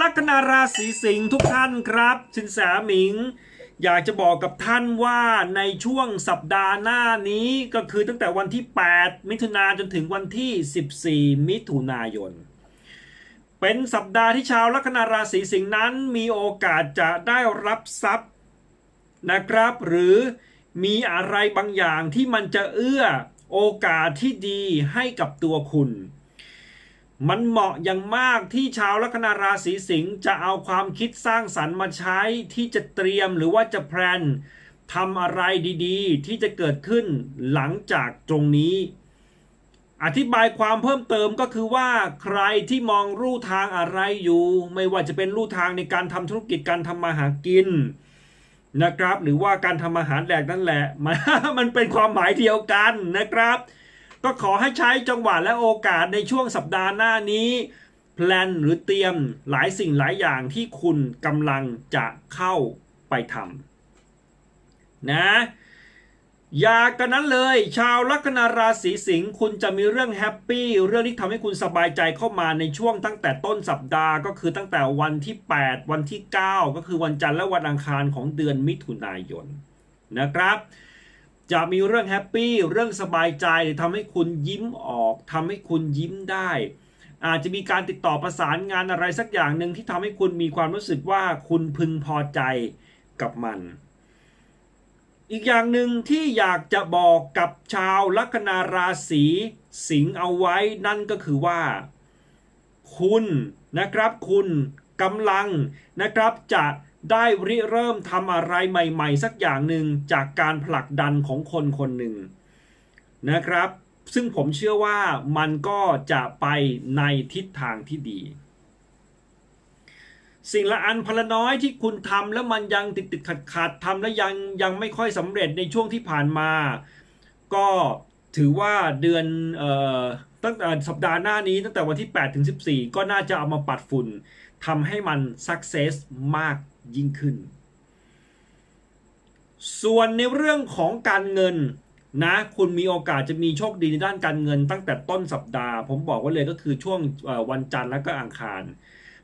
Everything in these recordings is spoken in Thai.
ลัคนาราศีสิงห์ทุกท่านครับ สินแสหมิง อยากจะบอกกับท่านว่าในช่วงสัปดาห์หน้านี้ก็คือตั้งแต่วันที่ 8 มิถุนายนจนถึงวันที่ 14 มิถุนายน เป็นสัปดาห์ที่ชาวลัคนาราศีสิงห์นั้นมีโอกาสจะได้รับทรัพย์นะครับ หรือมีอะไรบางอย่างที่มันจะเอื้อโอกาสที่ดีให้กับตัวคุณ มันเหมาะอย่างมากที่ชาวลัคนาราศีสิงห์จะเอาความคิดสร้างสรรค์มาใช้ที่จะเตรียมหรือว่าจะแพลนทำอะไรดีๆ ที่จะเกิดขึ้นหลังจากตรงนี้ อธิบายความเพิ่มเติมก็คือว่าใครที่มองรูทางอะไรอยู่ ไม่ว่าจะเป็นรูทางในการทำธุรกิจการทำมาหากินนะครับ หรือว่าการทำอาหารแดกนั่นแหละมันมันเป็นความหมายเดียวกันนะครับ ก็ขอให้ใช้จังหวะและโอกาสในช่วงสัปดาห์หน้านี้แพลนหรือเตรียมหลายสิ่งหลายอย่างที่คุณกำลังจะเข้าไปทำนะอย่ากันนั้นเลย ชาวลัคนาราศีสิงห์คุณจะมีเรื่องแฮปปี้เรื่องที่ทำให้คุณสบายใจเข้ามาในช่วงตั้งแต่ต้นสัปดาห์ก็คือตั้งแต่วันที่ 8 วันที่ 9 ก็คือวันจันทร์และวันอังคารของเดือนมิถุนายนนะครับ จะมีเรื่องแฮปปี้เรื่องสบายใจทำให้คุณยิ้มออกทำให้คุณยิ้มได้ อาจจะมีการติดต่อประสานงานอะไรสักอย่างหนึ่งที่ทำให้คุณมีความรู้สึกว่าคุณพึงพอใจกับมัน อีกอย่างหนึ่งที่อยากจะบอกกับชาวลัคนาราศีสิงห์เอาไว้นั่นก็คือว่า คุณนะครับคุณกำลังนะครับจะ ได้ริเริ่มทำอะไรใหม่ ๆ สักอย่างหนึ่งจากการผลักดันของคนคนหนึ่งนะครับ ซึ่งผมเชื่อว่ามันก็จะไปในทิศทางที่ดี สิ่งละอันพลน้อยที่คุณทำแล้วมันยังติดติดขัดขัดทำแล้วยังยังไม่ค่อยสำเร็จในช่วงที่ผ่านมา ก็ถือว่าเดือนออตั้งแต่สัปดาห์หน้านี้ตั้งแต่วันที่8ถึง14 ก็น่าจะเอามาปัดฝุ่นทำให้มัน success มาก ยิ่งขึ้น ส่วนในเรื่องของการเงินนะคุณมีโอกาสจะมีโชคดีในด้านการเงิน ตั้งแต่ต้นสัปดาห์ ผมบอกไว้เลยก็คือช่วงวันจันทร์และก็อังคาร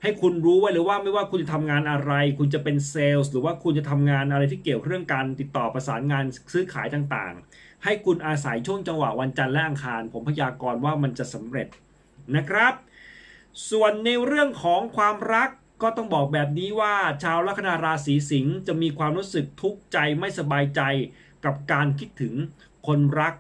ให้คุณรู้ไว้เลยว่าไม่ว่าคุณจะทำงานอะไร คุณจะเป็นเซลล์หรือว่าคุณจะทำงานอะไรที่เกี่ยวเรื่องการติดต่อประสานงานซื้อขายต่างๆ ให้คุณอาศัยช่วงจังหวะวันจันทร์และอังคาร ผมพยากรณ์ว่ามันจะสำเร็จนะครับ ส่วนในเรื่องของความรัก ก็ต้องบอกแบบนี้ว่าชาวลัคนาราศีสิงห์จะมีความรู้สึกทุกข์ใจไม่สบายใจกับการคิดถึงคนรัก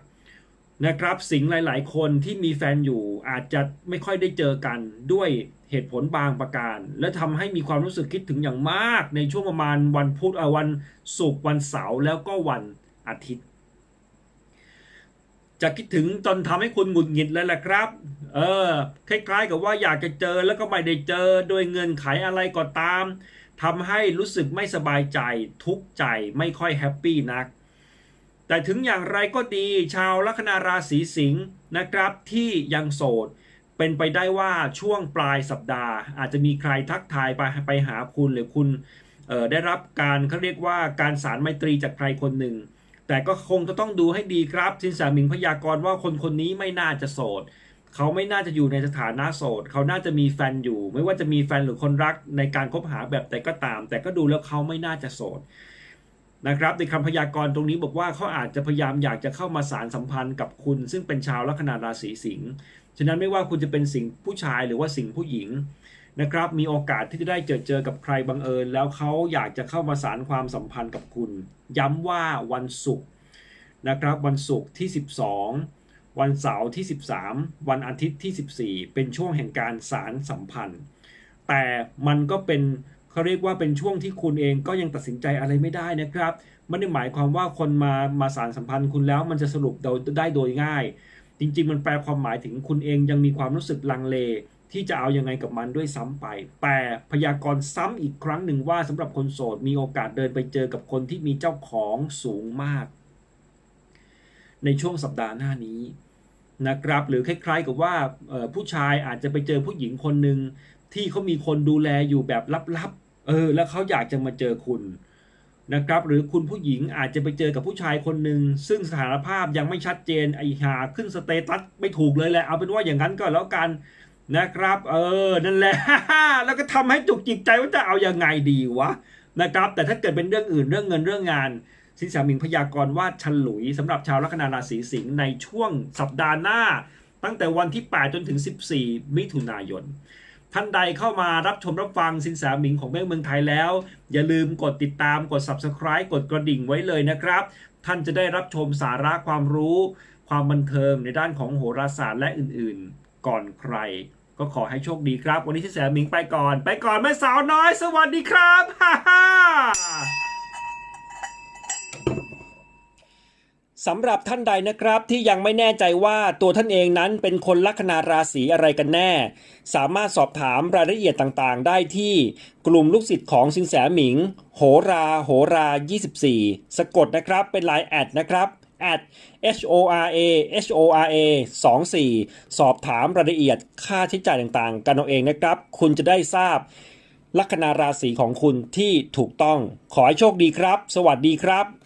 นะครับสิงห์หลาย ๆ คนที่มีแฟนอยู่อาจจะไม่ค่อยได้เจอกันด้วยเหตุผลบางประการ และทำให้มีความรู้สึกคิดถึงอย่างมากในช่วงประมาณวันพุธวันศุกร์วันเสาร์แล้วก็วันอาทิตย์ จะคิดถึงจนทำให้คุณหงุดหงิดเลยแหละครับ เออ คล้ายๆ กับว่าอยากจะเจอแล้วก็ไม่ได้เจอ โดยเงินไขอะไรก็ตามทำให้รู้สึกไม่สบายใจ ทุกข์ใจไม่ค่อยแฮปปี้นัก แต่ถึงอย่างไรก็ดีชาวลัคนาราศีสิงห์นะครับที่ยังโสด เป็นไปได้ว่าช่วงปลายสัปดาห์ อาจจะมีใครทักทายไปไปหาคุณหรือคุณออได้รับการเขาเรียกว่าการสารไมตรีจากใครคนหนึ่ง แต่ก็คงจะต้องดูให้ดีครับสินแสหมิงพยากรณ์ว่าคนคนนี้ไม่น่าจะโสด เขาไม่น่าจะอยู่ในสถานะโสด เขาน่าจะมีแฟนอยู่ ไม่ว่าจะมีแฟนหรือคนรักในการคบหาแบบใดก็ตาม แต่ก็ดูแล้วเขาไม่น่าจะโสดนะครับในคำพยากรณ์ตรงนี้บอกว่าเขาอาจจะพยายามอยากจะเข้ามาสารสัมพันธ์กับคุณ ซึ่งเป็นชาวลัคนาราศีสิงห์ฉะนั้นไม่ว่าคุณจะเป็นสิงห์ผู้ชายหรือว่าสิงห์ผู้หญิง นะครับมีโอกาสที่จะได้เจอเจอกับใครบังเอิญ แล้วเขาอยากจะเข้ามาสารความสัมพันธ์กับคุณ ย้ำว่าวันศุกร์นะครับวันศุกร์ที่ 12 วันเสาร์ที่ 13 วันอาทิตย์ที่ 14 เป็นช่วงแห่งการสารสัมพันธ์ แต่มันก็เป็นเขาเรียกว่าเป็นช่วงที่คุณเองก็ยังตัดสินใจอะไรไม่ได้นะครับไม่ได้หมายความว่าคนมามาสารสัมพันธ์คุณแล้วมันจะสรุปได้โดยง่าย จริง ๆ มันแปลความหมายถึงคุณเองยังมีความรู้สึกลังเล ที่จะเอายังไงกับมันด้วยซ้ำไป แต่พยากรณ์ซ้ำอีกครั้งหนึ่งว่าสำหรับคนโสดมีโอกาสเดินไปเจอกับคนที่มีเจ้าของสูงมาก ในช่วงสัปดาห์หน้านี้นะครับ หรือคล้ายๆกับว่าผู้ชายอาจจะไปเจอผู้หญิงคนหนึ่งที่เขามีคนดูแลอยู่แบบลับๆ เออ แล้วเขาอยากจะมาเจอคุณนะครับ หรือคุณผู้หญิงอาจจะไปเจอกับผู้ชายคนหนึ่งซึ่งสถานภาพยังไม่ชัดเจนไอหาขึ้นสเตตัสไม่ถูกเลยแหละเอาเป็นว่าอย่างนั้นก็แล้วกัน นะครับ เออ นั่นแหละ แล้วก็ทำให้จุกจิกใจว่าจะเอายังไงดีวะนะครับ แต่ถ้าเกิดเป็นเรื่องอื่นเรื่องเงินเรื่องงานสินสหมิงพยากรณ์ว่าฉลุยสำหรับชาวลัคนาราศีสิงห์ในช่วงสัปดาห์หน้า ตั้งแต่วันที่ 8 จนถึง 14 มิถุนายน ท่านใดเข้ามารับชมรับฟังสินสหมิงของเมฆเมืองไทยแล้ว อย่าลืมกดติดตามกด subscribe กดกระดิ่งไว้เลยนะครับ ท่านจะได้รับชมสาระความรู้ ความบันเทิงในด้านของโหราศาสตร์และอื่นๆ ก่อนใคร ก็ขอให้โชคดีครับ วันนี้สินแสหมิงไปก่อน ไปก่อนแม่สาวน้อย สวัสดีครับฮ่าฮ่าสำหรับท่านใดนะครับที่ยังไม่แน่ใจว่าตัวท่านเองนั้นเป็นคนลัคนาราศีอะไรกันแน่ สามารถสอบถามรายละเอียดต่างๆ ได้ที่กลุ่มลูกศิษย์ของสินแสหมิง โหรา โหรา 24 สะกดนะครับเป็นไลน์แอดนะครับ at h o r a h o r a 24 สอบถามรายละเอียดค่าใช้จ่ายต่างๆ กันเอาเองนะครับ คุณจะได้ทราบลัคนาราศีของคุณที่ถูกต้อง ขอให้โชคดีครับ สวัสดีครับ